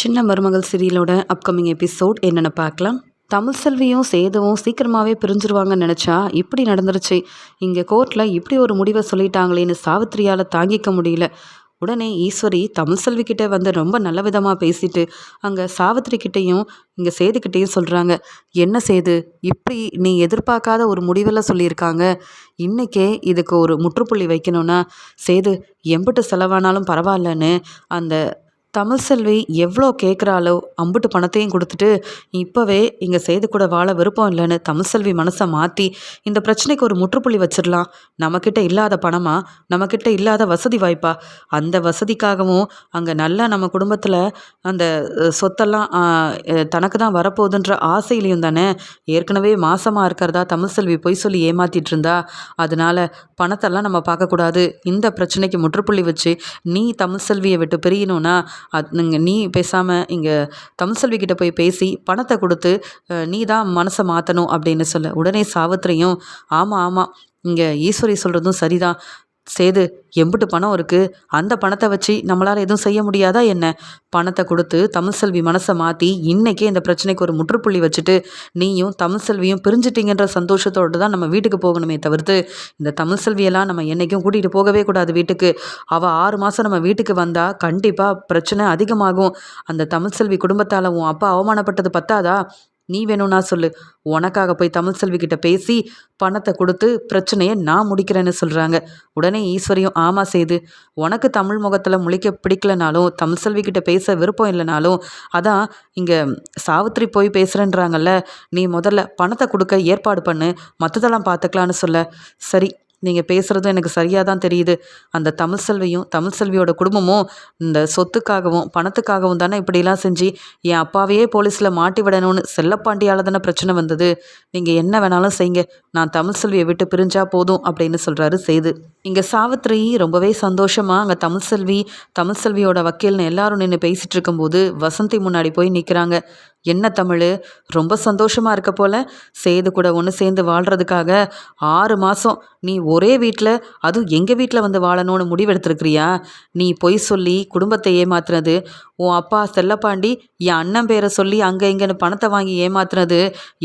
சின்ன மருமகள் சீரியலோட upcoming episode என்னென்னு பார்க்கலாம். தமிழ் செல்வியும் சேதுவும் சீக்கிரமாகவே பிரிஞ்சிருவாங்கன்னு நினச்சா இப்படி நடந்துருச்சு. இங்கே கோர்ட்டில் இப்படி ஒரு முடிவை சொல்லிட்டாங்களேன்னு சாவித்திரியால் தாங்கிக்க முடியல. உடனே ஈஸ்வரி தமிழ் செல்வி கிட்டே வந்து ரொம்ப நல்ல விதமாக பேசிட்டு அங்கே சாவித்திரி கிட்டேயும் இங்கே சேதுக்கிட்டேயும் சொல்கிறாங்க என்ன சேது இப்படி நீ எதிர்பார்க்காத ஒரு முடிவெல்லாம் சொல்லியிருக்காங்க. இன்றைக்கே இதுக்கு ஒரு முற்றுப்புள்ளி வைக்கணும்னா சேது எம்பிட்டு செலவானாலும் பரவாயில்லன்னு அந்த தமிழ் செல்வி எவ்வளோ கேட்குறாளோ அம்புட்டு பணத்தையும் கொடுத்துட்டு இப்போவே இங்கே செய்து கூட வாழ விருப்பம் இல்லைன்னு தமிழ் செல்வி மனசை மாற்றி இந்த பிரச்சனைக்கு ஒரு முற்றுப்புள்ளி வச்சிடலாம். நம்மக்கிட்ட இல்லாத பணமா? நம்மக்கிட்ட இல்லாத வசதி வாய்ப்பா? அந்த வசதிக்காகவும் அங்கே நல்லா நம்ம குடும்பத்தில் அந்த சொத்தெல்லாம் தனக்கு தான் வரப்போகுதுன்ற ஆசையிலையும் தானே ஏற்கனவே மாசமாக இருக்கிறதா தமிழ் செல்வி பொய் சொல்லி ஏமாத்திட்டு இருந்தா? அதனால பணத்தெல்லாம் நம்ம பார்க்கக்கூடாது. இந்த பிரச்சனைக்கு முற்றுப்புள்ளி வச்சு நீ தமிழ் செல்வியை விட்டு பிரியணும்னா அது நீ பேசாமல் இங்கே தமிழ்செல்வி கிட்ட போய் பேசி பணத்தை கொடுத்து நீ தான் மனசை மாற்றணும் அப்படின்னு சொல்ல. உடனே சாவித்திரியும் ஆமாம் ஆமாம் இங்கே ஈஸ்வரி சொல்கிறதும் சரிதான். சேது எம்பிட்டு பணம் இருக்குது அந்த பணத்தை வச்சு நம்மளால் எதுவும் செய்ய முடியாதா என்ன? பணத்தை கொடுத்து தமிழ் செல்வி மனசை மாற்றி இன்றைக்கே இந்த பிரச்சனைக்கு ஒரு முற்றுப்புள்ளி வச்சுட்டு நீயும் தமிழ் செல்வியும் பிரிஞ்சிட்டிங்கன்ற சந்தோஷத்தோடு தான் நம்ம வீட்டுக்கு போகணுமே தவிர்த்து இந்த தமிழ் செல்வியெல்லாம் நம்ம என்றைக்கும் கூட்டிகிட்டு போகவே கூடாது வீட்டுக்கு. அவள் ஆறு மாதம் நம்ம வீட்டுக்கு வந்தால் கண்டிப்பாக பிரச்சனை அதிகமாகும். அந்த தமிழ் செல்வி குடும்பத்தால் உன் அப்பா அவமானப்பட்டது பத்தாதா? நீ வேணும்னா சொல்லு. உனக்காக போய் தமிழ் செல்வி கிட்ட பேசி பணத்தை கொடுத்து பிரச்சனையை நான் முடிக்கிறேன்னு சொல்கிறாங்க உடனே ஈஸ்வரியும் ஆமாம் செய்து உனக்கு தமிழ் முகத்தில் முழிக்க பிடிக்கலனாலும் தமிழ் செல்வி கிட்ட பேச விருப்பம் இல்லைனாலும் அதான் இங்கே சாவித்திரி போய் பேசுகிறேன்றாங்கல்ல நீ முதல்ல பணத்தை கொடுக்க ஏற்பாடு பண்ணு மற்றதெல்லாம் பார்த்துக்கலான்னு சொல்ல. சரி நீங்கள் பேசுகிறதும் எனக்கு சரியாக தான் தெரியுது. அந்த தமிழ் செல்வியும் தமிழ் செல்வியோட குடும்பமும் இந்த சொத்துக்காகவும் பணத்துக்காகவும் தானே இப்படிலாம் செஞ்சு என் அப்பாவையே போலீஸில் மாட்டி விடணும்னு செல்லப்பாண்டியால் தானே பிரச்சனை வந்தது. நீங்கள் என்ன வேணாலும் செய்யுங்க. நான் தமிழ் செல்வியை விட்டு பிரிஞ்சா போதும் அப்படின்னு சொல்கிறாரு செய்து இங்கே சாவித்ரி ரொம்பவே சந்தோஷமாக அங்கே தமிழ் செல்வி தமிழ் செல்வியோட வக்கீல்னு எல்லாரும் நின்று பேசிகிட்டு இருக்கும்போது வசந்தி முன்னாடி போய் நிற்கிறாங்க என்ன தமிழ்? ரொம்ப சந்தோஷமாக இருக்க போல். சேது கூட ஒன்று சேர்ந்து வாழ்கிறதுக்காக ஆறு மாதம் நீ ஒரே வீட்டில் அதுவும் எங்கள் வீட்டில் வந்து வாழணும்னு முடிவெடுத்துருக்கிறியா? நீ பொய் சொல்லி குடும்பத்தை ஏமாத்துறது உன் அப்பா செல்லப்பாண்டி என் அண்ணன் பேரை சொல்லி அங்கே இங்கேன்னு பணத்தை வாங்கி ஏமாத்துனது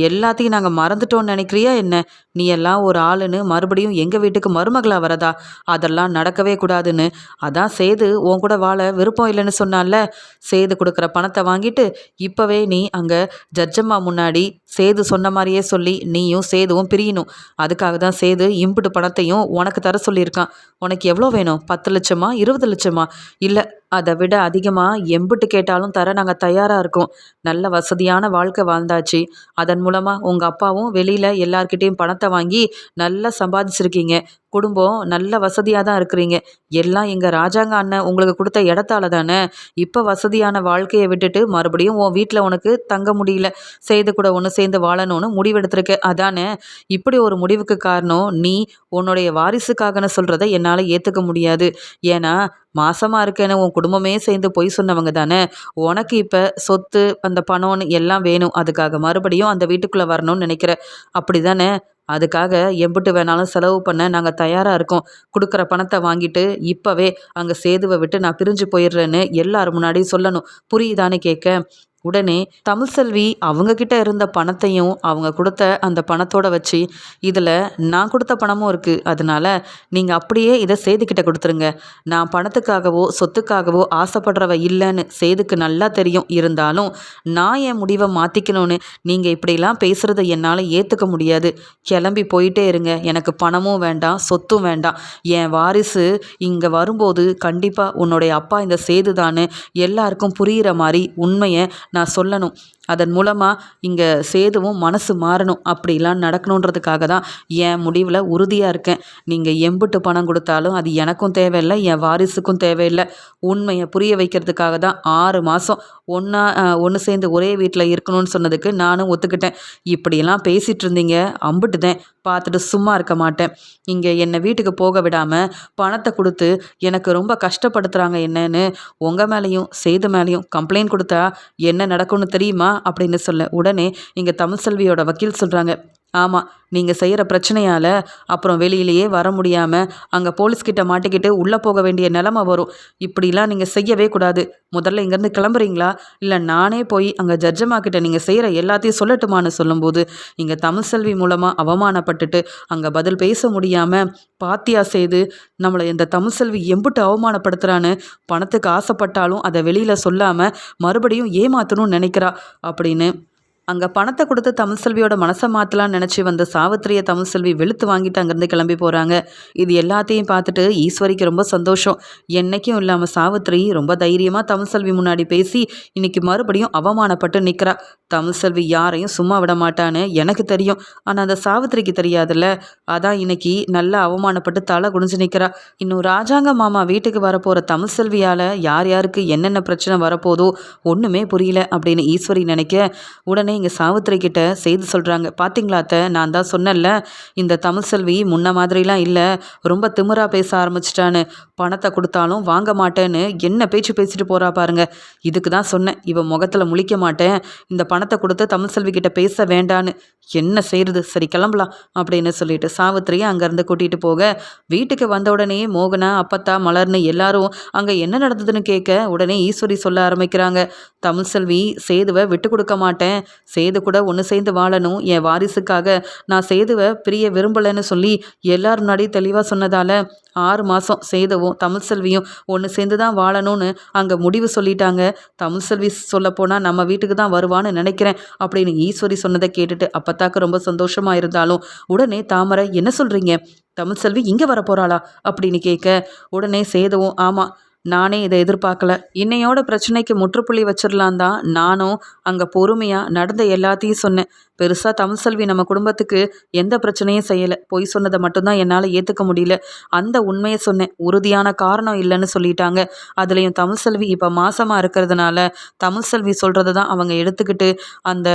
எல்லாத்தையும் நாங்கள் மறந்துட்டோம்னு நினைக்கிறியா என்ன? நீ எல்லாம் ஒரு ஆளுன்னு மறுபடியும் எங்கள் வீட்டுக்கு மருமகளாக வரதா? அதெல்லாம் நடக்கவே கூடாதுன்னு. அதான் சேது உன் கூட வாழ விருப்பம் இல்லைன்னு சொன்னால சேது கொடுக்குற பணத்தை வாங்கிட்டு இப்போவே நீ அங்கே ஜட்ஜம்மா முன்னாடி சேது சொன்ன மாதிரியே சொல்லி நீயும் சேதுவும் பிரியணும். அதுக்காக தான் சேது இம்புட்டு பணத்தையும் உனக்கு தர சொல்லியிருக்கான். உனக்கு எவ்வளோ வேணும்? பத்து லட்சமா? இருபது லட்சமா? இல்லை அதை விட அதிகமாக எம்பிட்டு கேட்டாலும் தர நாங்கள் தயாராக இருக்கோம். நல்ல வசதியான வாழ்க்கை வாழ்ந்தாச்சு. அதன் மூலமாக உங்கள் அப்பாவும் வெளியில் எல்லார்கிட்டேயும் பணத்தை வாங்கி நல்லா சம்பாதிச்சிருக்கீங்க. குடும்பம் நல்ல வசதியாக தான் இருக்கிறீங்க. எல்லாம் எங்கள் ராஜாங்க அண்ணன் உங்களுக்கு கொடுத்த இடத்தால தானே? இப்போ வசதியான வாழ்க்கையை விட்டுட்டு மறுபடியும் உன் வீட்டில் உனக்கு தங்க முடியல. செய்து கூட ஒன்று சேர்ந்து வாழணும்னு முடிவெடுத்திருக்க. அதானே? இப்படி ஒரு முடிவுக்கு காரணம் நீ உன்னுடைய வாரிசுக்காகன்னு சொல்கிறத என்னால் ஏற்றுக்க முடியாது. ஏன்னா மாசமாக இருக்கேன்னு உன் குடும்பமே சேர்ந்து பொய் சொன்னவங்க தானே? உனக்கு இப்போ சொத்து அந்த பணம்னு எல்லாம் வேணும். அதுக்காக மறுபடியும் அந்த வீட்டுக்குள்ளே வரணும்னு நினைக்கிற. அப்படி தானே அதுக்காக எம்பிட்டு வேணாலும் செலவு பண்ண நாங்கள் தயாராக இருக்கோம். கொடுக்குற பணத்தை வாங்கிட்டு இப்போவே அங்கே சேதுவை விட்டு நான் பிரிஞ்சு போயிடுறேன்னு எல்லாரும் முன்னாடியும் சொல்லணும். புரியுதான்னு கேட்க உடனே தமிழ்செல்வி அவங்கக்கிட்ட இருந்த பணத்தையும் அவங்க கொடுத்த அந்த பணத்தோட வச்சு இதில் நான் கொடுத்த பணமும் இருக்குது அதனால நீங்கள் அப்படியே இதை சேதுக்கிட்ட கொடுத்துருங்க. நான் பணத்துக்காகவோ சொத்துக்காகவோ ஆசைப்படுறவ இல்லைன்னு சேதுக்கு நல்லா தெரியும். இருந்தாலும் நான் என் முடிவை மாற்றிக்கணும்னு நீங்கள் இப்படிலாம் பேசுகிறத என்னால் ஏற்றுக்க முடியாது. கிளம்பி போயிட்டே இருங்க. எனக்கு பணமும் வேண்டாம் சொத்தும் வேண்டாம். என் வாரிசு இங்கே வரும்போது கண்டிப்பாக உன்னுடைய அப்பா இந்த சேது தான் எல்லாருக்கும் புரிகிற மாதிரி உண்மையை நான் சொல்லணும். அதன் மூலமாக இங்கே சேதுவும் மனசு மாறணும். அப்படிலாம் நடக்கணுன்றதுக்காக தான் என் முடிவில் உறுதியாக இருக்கேன். நீங்கள் எம்பிட்டு பணம் கொடுத்தாலும் அது எனக்கும் தேவையில்லை என் வாரிசுக்கும் தேவையில்லை. உண்மையை புரிய வைக்கிறதுக்காக தான் ஆறு மாதம் ஒன்றா ஒன்று சேர்ந்து ஒரே வீட்டில் இருக்கணும்னு சொன்னதுக்கு நானும் ஒத்துக்கிட்டேன். இப்படியெல்லாம் பேசிகிட்டு இருந்தீங்க அம்பிட்டுதேன். பார்த்துட்டு சும்மா இருக்க மாட்டேன். இங்கே என்னை வீட்டுக்கு போக விடாமல் பணத்தை கொடுத்து எனக்கு ரொம்ப கஷ்டப்படுத்துகிறாங்க என்னன்னு உங்கள் மேலேயும் சேது மேலேயும் கம்ப்ளைண்ட் கொடுத்தா என்ன நடக்கும்னு தெரியுமா? அப்படின்னு சொல்ல உடனே இங்கே தமிழ் செல்வியோட வக்கீல் சொல்கிறாங்க ஆமாம் நீங்கள் செய்கிற பிரச்சனையால் அப்புறம் வெளியிலேயே வர முடியாமல் அங்கே போலீஸ்கிட்ட மாட்டிக்கிட்டு உள்ளே போக வேண்டிய நிலமை வரும். இப்படிலாம் நீங்கள் செய்யவே கூடாது. முதல்ல இங்கேருந்து கிளம்புறீங்களா? இல்லை நானே போய் அங்கே ஜட்ஜம்மா கிட்ட நீங்கள் செய்கிற எல்லாத்தையும் சொல்லட்டுமான்னு சொல்லும்போது இங்கே தமிழ் செல்வி மூலமாக அவமானப்பட்டுட்டு அங்கே பதில் பேச முடியாமல் பாத்தியா செய்து நம்மளை இந்த தமிழ் செல்வி எம்புட்டு அவமானப்படுத்துகிறான்னு பணத்துக்கு ஆசைப்பட்டாலும் அதை வெளியில் சொல்லாமல் மறுபடியும் ஏமாற்றணும்னு நினைக்கிறா அப்படின்னு அங்கே பணத்தை கொடுத்து தமிழ்செல்வியோட மனசை மாற்றலாம்னு நினச்சி வந்த சாவித்திரியை தமிழ்செல்வி வெளுத்து வாங்கிட்டு அங்கேருந்து கிளம்பி போகிறாங்க இது எல்லாத்தையும் பார்த்துட்டு ஈஸ்வரிக்கு ரொம்ப சந்தோஷம். என்றைக்கும் இல்லாமல் சாவித்திரி ரொம்ப தைரியமாக தமிழ்செல்வி முன்னாடி பேசி இன்றைக்கி மறுபடியும் அவமானப்பட்டு நிற்கிறா தமிழ்செல்வி யாரையும் சும்மா விட மாட்டான்னு எனக்கு தெரியும். ஆனால் அந்த சாவித்திரிக்கு தெரியாதுல்ல. அதான் இன்னைக்கு நல்லா அவமானப்பட்டு தலை குனிஞ்சு நிற்கிறா இன்னும் ராஜாங்க மாமா வீட்டுக்கு வரப்போகிற தமிழ்செல்வியால் யார் யாருக்கு என்னென்ன பிரச்சனை வரப்போதோ ஒன்றுமே புரியல அப்படின்னு ஈஸ்வரி நினைக்க உடனே இங்கே சாவித்திரி கிட்ட செய்து சொல்கிறாங்க பார்த்தீங்களா அத்தை? நான் தான் சொன்னேன்ல இந்த தமிழ் செல்வி முன்ன மாதிரிலாம் இல்லை ரொம்ப திமிரா பேச ஆரம்பிச்சிட்டான்னு. பணத்தை கொடுத்தாலும் வாங்க மாட்டேன்னு என்ன பேச்சு பேசிட்டு போகிறா பாருங்க. இதுக்கு தான் சொன்னேன் இவன் முகத்தில் முழிக்க மாட்டேன். இந்த பணத்தை கொடுத்து தமிழ் செல்வி கிட்ட பேச வேண்டான்னு. என்ன செய்கிறது சரி கிளம்பலாம் அப்படின்னு சொல்லிட்டு சாவித்திரியை அங்கேருந்து கூட்டிகிட்டு போக வீட்டுக்கு வந்த உடனே மோகனா அப்பத்தா மலர்னு எல்லாரும் அங்கே என்ன நடந்ததுன்னு கேட்க உடனே ஈஸ்வரி சொல்ல ஆரம்பிக்கிறாங்க. தமிழ் செல்வி சேதுவை விட்டு கொடுக்க மாட்டேன் சேது கூட ஒன்று சேர்ந்து வாழணும். என் வாரிசுக்காக நான் சேதுவை பிரிய விரும்பலைன்னு சொல்லி எல்லார் முன்னாடி தெளிவாக சொன்னதால் ஆறு மாதம் சேதுவும் தமிழ் செல்வியும் ஒன்று சேர்ந்து தான் வாழணும்னு அங்கே முடிவு சொல்லிட்டாங்க. தமிழ் செல்வி சொல்லப்போனால் நம்ம வீட்டுக்கு தான் வருவான்னு நினைக்கிறேன் அப்படின்னு ஈஸ்வரி சொன்னதை கேட்டுட்டு அப்பத்தாக்கு ரொம்ப சந்தோஷமாக இருந்தாலும் உடனே தாமரை என்ன சொல்கிறீங்க தமிழ் செல்வி இங்கே வரப்போகிறாளா அப்படின்னு கேட்க உடனே சேதுவும் ஆமாம் நானே இதை எதிர்பார்க்கல. இன்னையோட பிரச்சனைக்கு முற்றுப்புள்ளி வச்சிடலாம் தான் நானும் அங்கே பொறுமையாக நடந்த எல்லாத்தையும் சொன்னேன். பெருசாக தமிழ் செல்வி நம்ம குடும்பத்துக்கு எந்த பிரச்சனையும் செய்யலை. பொய் சொன்னதை மட்டும்தான் என்னால் ஏற்றுக்க முடியல. அந்த உண்மையை சொன்னேன். உறுதியான காரணம் இல்லைன்னு சொல்லிட்டாங்க. அதுலேயும் தமிழ் செல்வி இப்போ மாசமாக இருக்கிறதுனால தமிழ் செல்வி சொல்கிறத தான் அவங்க எடுத்துக்கிட்டு அந்த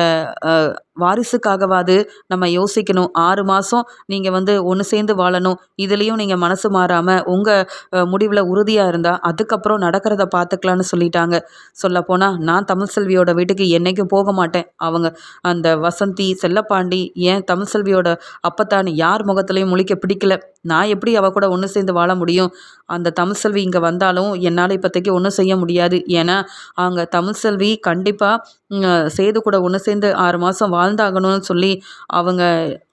வாரிசுக்காகவாது நம்ம யோசிக்கணும். ஆறு மாதம் நீங்கள் வந்து ஒன்று சேர்ந்து வாழணும். இதுலேயும் நீங்கள் மனசு மாறாமல் உங்கள் முடிவில் உறுதியாக இருந்தால் அதுக்கப்புறம் நடக்கிறத பார்த்துக்கலான்னு சொல்லிட்டாங்க. சொல்லப்போனால் நான் தமிழ் செல்வியோட வீட்டுக்கு என்றைக்கும் போக மாட்டேன். அவங்க அந்த வசந்தி செல்லப்பாண்டி ஏன் தமிழ் செல்வியோட அப்பத்தானு யார் முகத்துலையும் முழிக்க பிடிக்கல? நான் எப்படி அவள் கூட ஒன்று சேர்ந்து வாழ முடியும்? அந்த தமிழ்செல்வி இங்கே வந்தாலும் என்னால் இப்போதைக்கு ஒன்றும் செய்ய முடியாது. ஏன்னா அங்கே தமிழ் செல்வி கண்டிப்பாக சேது கூட ஒன்று சேர்ந்து ஆறு மாதம் வாழ்ந்தாகணும்னு சொல்லி அவங்க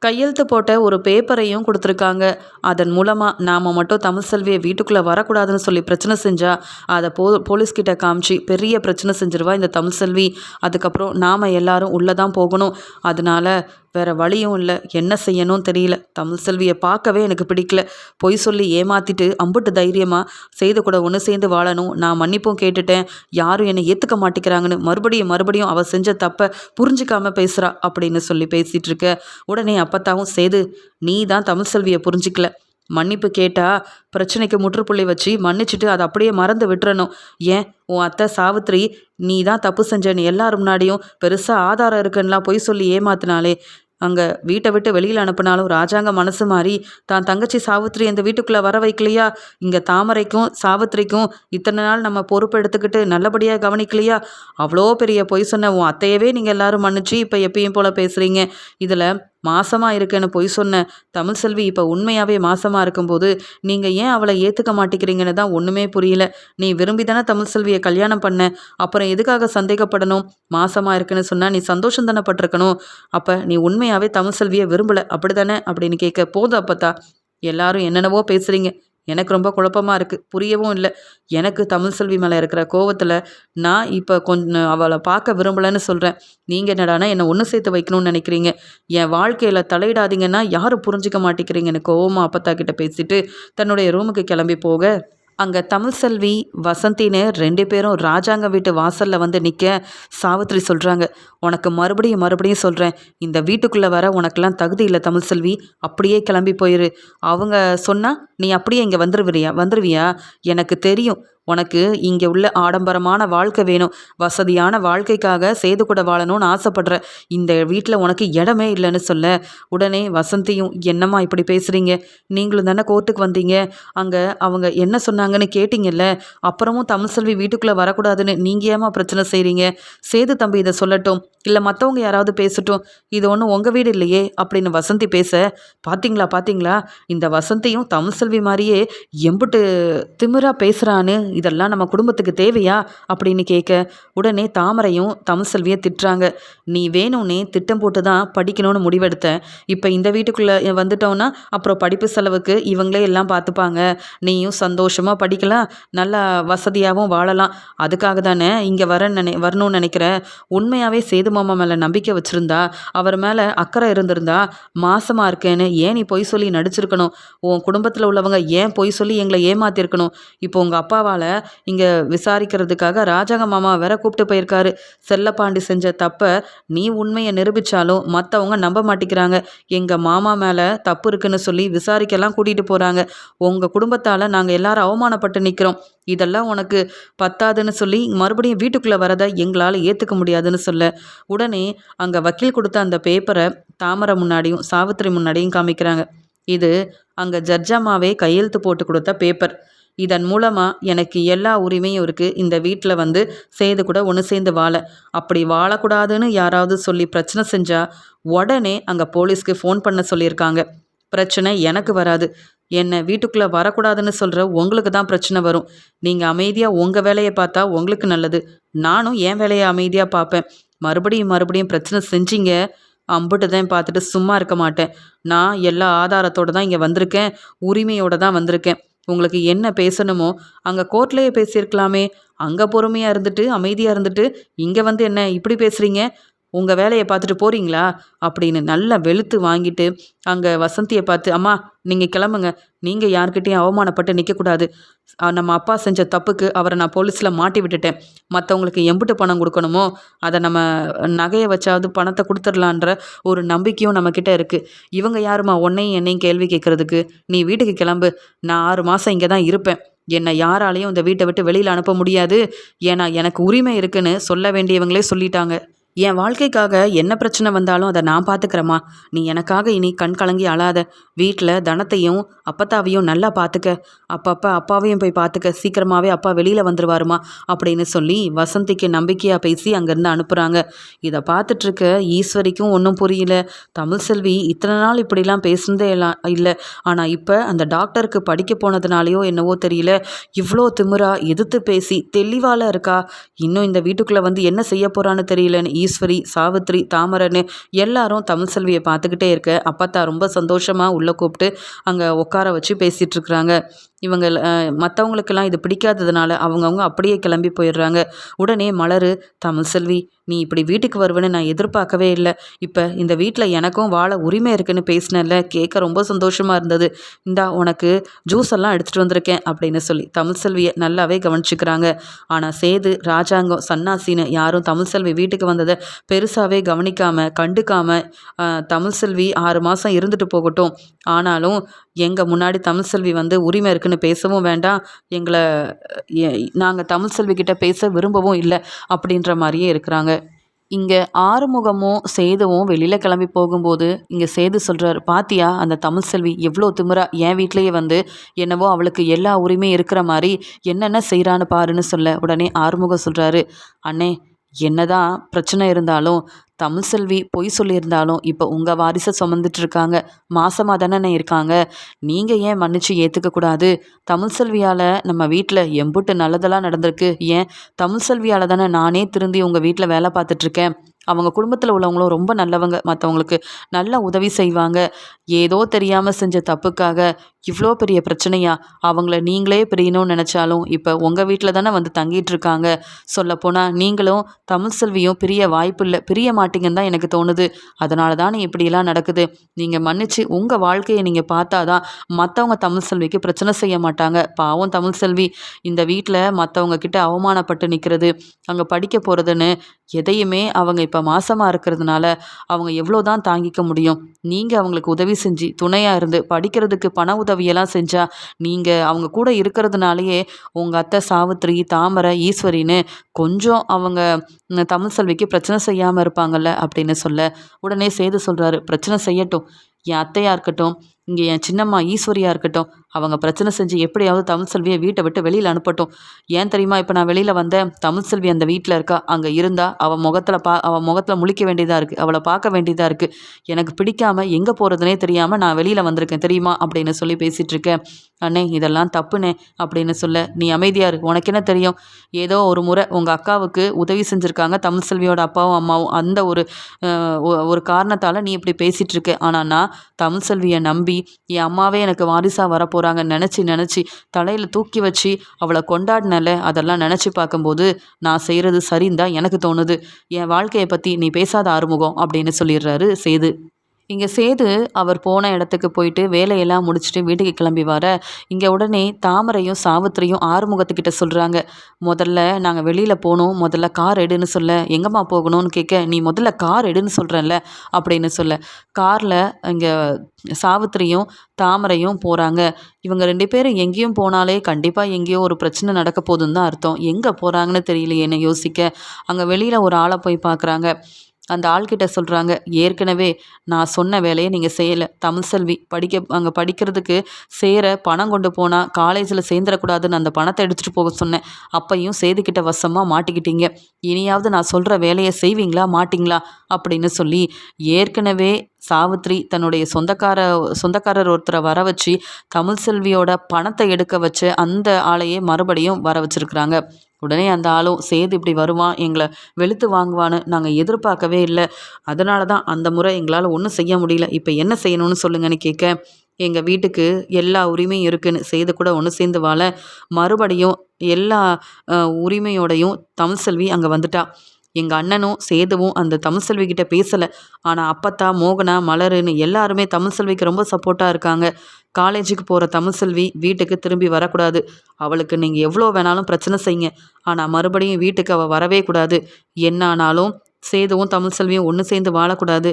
கையெழுத்து போட்ட ஒரு பேப்பரையும் கொடுத்துருக்காங்க. அதன் மூலமாக நாம் மட்டும் தமிழ் செல்வியை வீட்டுக்குள்ளே வரக்கூடாதுன்னு சொல்லி பிரச்சனை செஞ்சால் அதை போ போலீஸ்கிட்ட காமிச்சு பெரிய பிரச்சனை செஞ்சிருவா இந்த தமிழ் செல்வி. அதுக்கப்புறம் நாம் எல்லாரும் உள்ளே தான் போகணும். அதனால் வேறு வழியும் இல்லை. என்ன செய்யணும் தெரியல. தமிழ் செல்வியை பார்க்கவே எனக்கு பிடிக்கல. பொய் சொல்லி ஏமாற்றிட்டு அம்புட்டு தைரியமாக செய்து கூட ஒன்று சேர்ந்து வாழணும். நான் மன்னிப்பும் கேட்டுட்டேன். யாரும் என்னை ஏற்றுக்க மாட்டேங்கிறாங்கன்னு மறுபடியும் மறுபடியும் அவள் செஞ்ச தப்பை புரிஞ்சிக்காமல் பேசுகிறா அப்படின்னு சொல்லி பேசிகிட்டு இருக்க. உடனே அப்பத்தாவும் சேது நீ தான் தமிழ் செல்வியை புரிஞ்சிக்கல. மன்னிப்பு கேட்டால் பிரச்சனைக்கு முற்றுப்புள்ளி வச்சு மன்னிச்சுட்டு அதை அப்படியே மறந்து விட்டுறணும். ஏன்? உன் அத்தை சாவித்ரி நீ தான் தப்பு செஞ்சேன்னு எல்லாரும் முன்னாடியும் பெருசாக ஆதாரம் இருக்குன்னெலாம் பொய் சொல்லி ஏமாத்தினாலே அங்கே வீட்டை விட்டு வெளியில் அனுப்பினாலும் ராஜாங்க மனசு மாறி தான் தங்கச்சி சாவித்திரி இந்த வீட்டுக்குள்ளே வர வைக்கலையா? இங்கே தாமரைக்கும் சாவித்திரிக்கும் இத்தனை நாள் நம்ம பொறுப்பு எடுத்துக்கிட்டு நல்லபடியாக கவனிக்கலையா? அவ்வளோ பெரிய பொய் சொன்ன உன் அத்தையவே நீங்கள் எல்லாரும் மன்னிச்சு இப்போ எப்பயும் போல் பேசுகிறீங்க இதில் மாசமாக இருக்கேன்னு பொய் சொன்ன தமிழ் செல்வி இப்போ உண்மையாகவே மாசமாக இருக்கும்போது நீங்கள் ஏன் அவளை ஏற்றுக்க மாட்டேங்கிறீங்கன்னு தான் ஒன்றுமே புரியல. நீ விரும்பி தானே தமிழ் செல்வியை கல்யாணம் பண்ண. அப்புறம் எதுக்காக சந்தேகப்படணும்? மாசமாக இருக்குன்னு சொன்னால் நீ சந்தோஷம் தானே பட்டிருக்கணும். அப்போ நீ உண்மையாகவே தமிழ் செல்வியை விரும்பலை. அப்படி தானே அப்படின்னு கேட்க போதும் அப்பத்தா. எல்லாரும் என்னென்னவோ பேசுகிறீங்க எனக்கு ரொம்ப குழப்பமாக இருக்குது புரியவும் இல்லை. எனக்கு தமிழ் செல்வி மேலே இருக்கிற கோவத்தில் நான் இப்போ கொஞ்சம் அவளை பார்க்க விரும்பலைன்னு சொல்கிறேன் நீங்கள் என்னடானா என்னை ஒன்று சேர்த்து வைக்கணும்னு நினைக்கிறீங்க. என் வாழ்க்கையில் தலையிடாதீங்கன்னா யாரும் புரிஞ்சிக்க மாட்டேங்கிறீங்கன்னு கோவமாக அப்பத்தா கிட்ட பேசிட்டு தன்னுடைய ரூமுக்கு கிளம்பி போக அங்கே தமிழ் செல்வி வசந்தின்னு ரெண்டு பேரும் ராஜாங்க வீட்டு வாசலில் வந்து நிற்க சாவித்ரி சொல்கிறாங்க உனக்கு மறுபடியும் மறுபடியும் சொல்கிறேன் இந்த வீட்டுக்குள்ளே வர உனக்கெல்லாம் தகுதி இல்லை தமிழ் செல்வி. அப்படியே கிளம்பி போயிரு. அவங்க சொன்னால் நீ அப்படியே இங்கே வந்துருவியா வந்துருவியா? எனக்கு தெரியும். உனக்கு இங்கே உள்ள ஆடம்பரமான வாழ்க்கை வேணும். வசதியான வாழ்க்கைக்காக சேது கூட வாழணும்னு ஆசைப்படுற. இந்த வீட்டில் உனக்கு இடமே இல்லைன்னு சொல்ல. உடனே வசந்தியும் என்னம்மா இப்படி பேசுகிறீங்க நீங்களும் தானே கோர்ட்டுக்கு வந்தீங்க? அங்கே அவங்க என்ன சொன்னாங்கன்னு கேட்டிங்கல்ல? அப்புறமும் தமிழ்செல்வி வீட்டுக்குள்ளே வரக்கூடாதுன்னு நீங்கள் ஏமா பிரச்சனை செய்கிறீங்க சேது தம்பி இதை சொல்லட்டும். இல்லை மற்றவங்க யாராவது பேசட்டும். இது ஒன்றும் உங்கள் வீடு இல்லையே அப்படின்னு வசந்தி பேச பார்த்தீங்களா பார்த்தீங்களா? இந்த வசந்தியும் தமிழ்செல்வி மாதிரியே எம்புட்டு திமிரா பேசுகிறான்னு இதெல்லாம் நம்ம குடும்பத்துக்கு தேவையா? அப்படின்னு கேட்க உடனே தாமரையும் தமிழ்செல்வியை திட்டுறாங்க. நீ வேணும்னே திட்டம் போட்டு தான் படிக்கணும்னு முடிவெடுத்தேன் இப்போ இந்த வீட்டுக்குள்ளே வந்துட்டோன்னா அப்புறம் படிப்பு செலவுக்கு இவங்களே எல்லாம் பார்த்துப்பாங்க நீயும் சந்தோஷமாக படிக்கலாம் நல்லா வசதியாகவும் வாழலாம். அதுக்காக தானே இங்கே வர நினை வரணும்னு நினைக்கிற? உண்மையாகவே சேது மாமா மேலே நம்பிக்கை வச்சுருந்தா அவர் மேலே அக்கறை இருந்திருந்தா மாசமாக இருக்கேன்னு ஏன் நீ பொய் சொல்லி நடிச்சிருக்கணும்? உன் குடும்பத்தில் உள்ளவங்க ஏன் பொய் சொல்லி எங்களை ஏமாத்திருக்கணும்? இப்போ உங்கள் அப்பாவால் இங்கே விசாரிக்கிறதுக்காக ராஜாங்க மாமா வேற கூப்பிட்டு போயிருக்காரு. செல்லப்பாண்டி செஞ்ச தப்பை நீ உண்மையை நிரூபித்தாலும் மற்றவங்க நம்ப மாட்டேங்கிறாங்க எங்கள் மாமா மேலே தப்பு இருக்குன்னு சொல்லி விசாரிக்கலாம் கூட்டிகிட்டு போகிறாங்க உங்கள் குடும்பத்தால் நாங்கள் எல்லாரும் அவமானப்பட்டு நிற்கிறோம் இதெல்லாம் உனக்கு பத்தாதுன்னு சொல்லி மறுபடியும் வீட்டுக்குள்ளே வரதை எங்களால் ஏற்றுக்க முடியாதுன்னு சொல்ல. உடனே அங்கே வக்கீல் கொடுத்த அந்த பேப்பரை தாமரை முன்னாடியும் சாவித்திரி முன்னாடியும் காமிக்கிறாங்க. இது அங்கே ஜட்ஜம்மாவே கையெழுத்து போட்டு கொடுத்த பேப்பர் இதன் மூலமாக எனக்கு எல்லா உரிமையும் இருக்குது இந்த வீட்டில் வந்து செய்து கூட ஒன்று சேர்ந்து வாழ. அப்படி வாழக்கூடாதுன்னு யாராவது சொல்லி பிரச்சனை செஞ்சால் உடனே அங்கே போலீஸ்க்கு ஃபோன் பண்ண சொல்லியிருக்காங்க. பிரச்சனை எனக்கு வராது. என்னை வீட்டுக்குள்ளே வரக்கூடாதுன்னு சொல்கிற உங்களுக்கு தான் பிரச்சனை வரும். நீங்கள் அமைதியாக உங்கள் வேலையை பார்த்தா உங்களுக்கு நல்லது. நானும் என் வேலையை அமைதியாக பார்ப்பேன். மறுபடியும் மறுபடியும் பிரச்சனை செஞ்சீங்க அம்புட்டு தான் பார்த்துட்டு சும்மா இருக்க மாட்டேன். நான் எல்லா ஆதாரத்தோடு தான் இங்கே வந்திருக்கேன். உரிமையோடு தான் வந்திருக்கேன். உங்களுக்கு என்ன பேசணுமோ அங்கே கோர்ட்லேயே பேசியிருக்கலாமே. அங்கே பொறுமையாக இருந்துட்டு அமைதியாக இருந்துட்டு இங்கே வந்து என்ன இப்படி பேசுகிறீங்க உங்கள் வேலையை பார்த்துட்டு போகிறீங்களா அப்படின்னு நல்லா வெளுத்து வாங்கிட்டு அங்கே வசந்தியை பார்த்து அம்மா நீங்கள் கிளம்புங்க. நீங்கள் யார்கிட்டையும் அவமானப்பட்டு நிற்கக்கூடாது நம்ம அப்பா செஞ்ச தப்புக்கு அவரை நான் போலீஸில் மாட்டி விட்டுட்டேன். மற்றவங்களுக்கு எம்பிட்டு பணம் கொடுக்கணுமோ அதை நம்ம நகையை வச்சாவது பணத்தை கொடுத்துடலான்ற ஒரு நம்பிக்கையும் நம்மக்கிட்ட இருக்குது இவங்க யாருமா? உன்னையும் என்னையும் கேள்வி கேட்குறதுக்கு. நீ வீட்டுக்கு கிளம்பு. நான் ஆறு மாதம் இங்கே தான் இருப்பேன். என்னை யாராலையும் இந்த வீட்டை விட்டு வெளியில் அனுப்ப முடியாது. ஏன்னா எனக்கு உரிமை இருக்குன்னு சொல்ல வேண்டியவங்களே சொல்லிட்டாங்க. என் வாழ்க்கைக்காக என்ன பிரச்சனை வந்தாலும் அதை நான் பார்த்துக்கிறேம்மா நீ எனக்காக இனி கண் கலங்கி அழாத. வீட்டில் தனத்தையும் அப்பத்தாவையும் நல்லா பார்த்துக்க அப்பப்போ அப்பாவையும் போய் பார்த்துக்க சீக்கிரமாகவே அப்பா வெளியில் வந்துருவாருமா அப்படின்னு சொல்லி வசந்திக்கு நம்பிக்கையாக பேசி அங்கேருந்து அனுப்புகிறாங்க இதை பார்த்துட்ருக்க ஈஸ்வரிக்கும் ஒன்றும் புரியல. தமிழ் செல்வி இத்தனை நாள் இப்படிலாம் பேசுனதே எல்லாம் இல்லை. ஆனால் இப்போ அந்த டாக்டருக்கு படிக்க போனதுனாலையோ என்னவோ தெரியல. இவ்வளோ திமுறா எதிர்த்து பேசி தெளிவால இருக்கா. இன்னும் இந்த வீட்டுக்குள்ளே வந்து என்ன செய்ய போகிறான்னு தெரியலன்னு ஈஸ்வரி சாவித்ரி தாமரன்னு எல்லாரும் தமிழ் செல்வியை பார்த்துக்கிட்டே இருக்க. அப்பத்தா ரொம்ப சந்தோஷமாக உள்ளே கூப்பிட்டு அங்கே உட்கார வச்சு பேசிகிட்டு இருக்கிறாங்க. இவங்க மற்றவங்களுக்கெல்லாம் இது பிடிக்காததுனால அவங்கவுங்க அப்படியே கிளம்பி போயிடுறாங்க. உடனே மலர் தமிழ் செல்வி நீ இப்படி வீட்டுக்கு வருவேன்னு நான் எதிர்பார்க்கவே இல்லை. இப்போ இந்த வீட்டில் எனக்கும் வாழ உரிமை இருக்குன்னு பேசினேன்ல கேட்க ரொம்ப சந்தோஷமாக இருந்தது. இந்தா உனக்கு ஜூஸ் எல்லாம் எடுத்துகிட்டு வந்திருக்கேன் அப்படின்னு சொல்லி தமிழ் செல்வியை நல்லாவே கவனிச்சுக்கிறாங்க. ஆனால் சேது ராஜாங்கம் சன்னாசின்னு யாரும் தமிழ் செல்வி வீட்டுக்கு வந்ததை பெருசாகவே கவனிக்காமல் கண்டுக்காமல் தமிழ் செல்வி ஆறு மாதம் இருந்துட்டு போகட்டும். ஆனாலும் எங்கள் முன்னாடி தமிழ் செல்வி வந்து உரிமை இருக்குன்னு பேசவும் வேண்டாம். எங்களை நாங்கள் தமிழ் செல்விக்கிட்ட பேச விரும்பவும் இல்லை அப்படின்ற மாதிரியே இருக்கிறாங்க. இங்கே ஆறுமுகமும் சேதுவும் வெளியில் கிளம்பி போகும்போது இங்கே சேது சொல்கிறார் பாத்தியா அந்த தமிழ் செல்வி எவ்வளோ திமுறா என் வீட்லேயே வந்து என்னவோ அவளுக்கு எல்லா உரிமையும் இருக்கிற மாதிரி என்னென்ன செய்கிறான்னு பாருன்னு சொல்ல உடனே ஆறுமுகம் சொல்கிறாரு அண்ணே என்னதான் பிரச்சனை இருந்தாலும் தமிழ் செல்வி பொய் சொல்லியிருந்தாலும் இப்போ உங்கள் வாரிசை சுமந்துட்டு இருக்காங்க மாசமாக தானே இருக்காங்க. நீங்கள் ஏன் மன்னிச்சு ஏற்றுக்கக்கூடாது தமிழ் செல்வியால் நம்ம வீட்டில் எம்புட்டு நல்லதெல்லாம் நடந்திருக்கு. ஏன்? தமிழ் செல்வியால் தானே நானே திருந்தி உங்கள் வீட்டில் வேலை பார்த்துட்ருக்கேன் அவங்க குடும்பத்தில் உள்ளவங்களும் ரொம்ப நல்லவங்க. மற்றவங்களுக்கு நல்ல உதவி செய்வாங்க. ஏதோ தெரியாமல் செஞ்ச தப்புக்காக இவ்வளோ பெரிய பிரச்சனையா? அவங்கள நீங்களே பிரியணும்னு நினச்சாலும் இப்போ உங்கள் வீட்டில் தானே வந்து தங்கிட்டு இருக்காங்க சொல்லப்போனால் நீங்களும் தமிழ் செல்வியும் பிரிய வாய்ப்பு இல்லை பிரிய மாட்டீங்கன்னு தான் எனக்கு தோணுது. அதனால தான் இப்படியெல்லாம் நடக்குது. நீங்கள் மன்னிச்சு உங்கள் வாழ்க்கையை நீங்கள் பார்த்தா தான் மற்றவங்க தமிழ் செல்விக்கு பிரச்சனை செய்ய மாட்டாங்க. பாவம் தமிழ் செல்வி. இந்த வீட்டில் மற்றவங்க கிட்ட அவமானப்பட்டு நிற்கிறது அங்கே படிக்க போகிறதுன்னு எதையுமே அவங்க இப்போ மாசமாக இருக்கிறதுனால அவங்க எவ்வளோ தான் தாங்கிக்க முடியும். நீங்கள் அவங்களுக்கு உதவி செஞ்சு துணையாக இருந்து படிக்கிறதுக்கு பண உதவியெல்லாம் செஞ்சால் நீங்கள் அவங்க கூட இருக்கிறதுனாலயே உங்கள் அத்தை சாவித்திரி தாமரை ஈஸ்வரின்னு கொஞ்சம் அவங்க தமிழ் செல்விக்கு பிரச்சனை செய்யாமல் இருப்பாங்கல்ல அப்படின்னு சொல்ல உடனே சேது சொல்கிறாரு பிரச்சனை செய்யட்டும். என் அத்தையாக இருக்கட்டும் இங்கே என் சின்னம்மா ஈஸ்வரியாக இருக்கட்டும் அவங்க பிரச்சனை செஞ்சு எப்படியாவது தமிழ் செல்வியை வீட்டை விட்டு வெளியில் அனுப்பட்டும். ஏன் தெரியுமா? இப்போ நான் வெளியில் வந்தேன். தமிழ் செல்வி அந்த வீட்டில் இருக்கா? அங்கே இருந்தால் அவள் முகத்தில் பா அவள் முகத்தில் முழிக்க வேண்டியதாக இருக்குது அவளை பார்க்க வேண்டியதாக இருக்குது எனக்கு பிடிக்காமல் எங்கே போகிறதுனே தெரியாமல் நான் வெளியில் வந்திருக்கேன். தெரியுமா? அப்படின்னு சொல்லி பேசிகிட்டு இருக்கேன். அண்ணே இதெல்லாம் தப்புனே அப்படின்னு சொல்ல நீ அமைதியாக இரு. உனக்கு என்ன தெரியும்? ஏதோ ஒரு முறை உங்கள் அக்காவுக்கு உதவி செஞ்சுருக்காங்க தமிழ் செல்வியோட அப்பாவும் அம்மாவும். அந்த ஒரு ஒரு காரணத்தால் நீ இப்படி பேசிகிட்டு இருக்க. ஆனால் நான் தமிழ் செல்வியை நம்பி என் அம்மாவே எனக்கு வாரிசாக வரப்போ போகிறாங்கன்னு நினச்சி நினச்சி தலையில் தூக்கி வச்சு அவளை கொண்டாடினல அதெல்லாம் நினச்சி பார்க்கும்போது நான் செய்கிறது சரின்னு தான் எனக்கு தோணுது. என் வாழ்க்கையை பற்றி நீ பேசாத ஆறுமுகம் அப்படின்னு சொல்லிடுறாரு சேது. இங்கே சேது அவர் போன இடத்துக்கு போயிட்டு வேலையெல்லாம் முடிச்சுட்டு வீட்டுக்கு கிளம்பி வர. இங்கே உடனே தாமரையும் சாவித்திரியும் ஆறுமுகத்துக்கிட்ட சொல்கிறாங்க முதல்ல நாங்கள் வெளியில் போகணும். முதல்ல கார் எடுன்னு சொல்ல. எங்கம்மா போகணும்னு கேட்க நீ முதல்ல கார் எடுன்னு சொல்கிறல்ல அப்படின்னு சொல்ல. காரில் இங்கே சாவித்திரியும் தாமரையும் போகிறாங்க இவங்க ரெண்டு பேரும் எங்கேயும் போனாலே கண்டிப்பாக எங்கேயோ ஒரு பிரச்சனை நடக்க போகுதுன்னு தான் அர்த்தம். எங்கே போகிறாங்கன்னு தெரியலையேன்னு யோசிக்க. அங்கே வெளியில் ஒரு ஆளை போய் பார்க்குறாங்க அந்த ஆள்கிட்ட சொல்கிறாங்க ஏற்கனவே நான் சொன்ன வேலையை நீங்கள் செய்யலை. தமிழ் செல்வி படிக்க அங்கே படிக்கிறதுக்கு சேர பணம் கொண்டு போனால் காலேஜில் சேர்ந்துடக்கூடாதுன்னு அந்த பணத்தை எடுத்துகிட்டு போக சொன்னேன். அப்பையும் சேதுக்கிட்ட வசமாக மாட்டிக்கிட்டீங்க. இனியாவது நான் சொல்கிற வேலையை செய்வீங்களா மாட்டிங்களா? அப்படின்னு சொல்லி ஏற்கனவே சாவித்ரி தன்னுடைய சொந்தக்கார சொந்தக்காரர் ஒருத்தரை வர வச்சு தமிழ் செல்வியோட பணத்தை எடுக்க வச்சு அந்த ஆளையே மறுபடியும் வர வச்சுருக்குறாங்க. உடனே அந்த ஆளும் சேது இப்படி வருவான் எங்களை வெளுத்து வாங்குவான்னு நாங்கள் எதிர்பார்க்கவே இல்லை. அதனால தான் அந்த முறை எங்களால் ஒன்றும் செய்ய முடியல. இப்போ என்ன செய்யணும்னு சொல்லுங்கன்னு கேட்க எங்கள் வீட்டுக்கு எல்லா உரிமையும் இருக்குன்னு செய்து கூட ஒன்று சேர்ந்து வாழ மறுபடியும் எல்லா உரிமையோடையும் தமிழ் செல்வி அங்கே வந்துட்டா. எங்கள் அண்ணனும் சேதுவும் அந்த தமிழ் செல்விக்கிட்ட பேசலை. ஆனால் அப்பத்தா மோகனா மலருன்னு எல்லாருமே தமிழ் செல்விக்கு ரொம்ப சப்போர்ட்டாக இருக்காங்க. காலேஜுக்கு போகிற தமிழ் செல்வி வீட்டுக்கு திரும்பி வரக்கூடாது. அவளுக்கு நீங்கள் எவ்வளோ வேணாலும் பிரச்சனை செய்யுங்க. ஆனால் மறுபடியும் வீட்டுக்கு அவள் வரவே கூடாது. என்ன ஆனாலும் சேதுவும் தமிழ் செல்வியும் ஒன்று சேர்ந்து வாழக்கூடாது.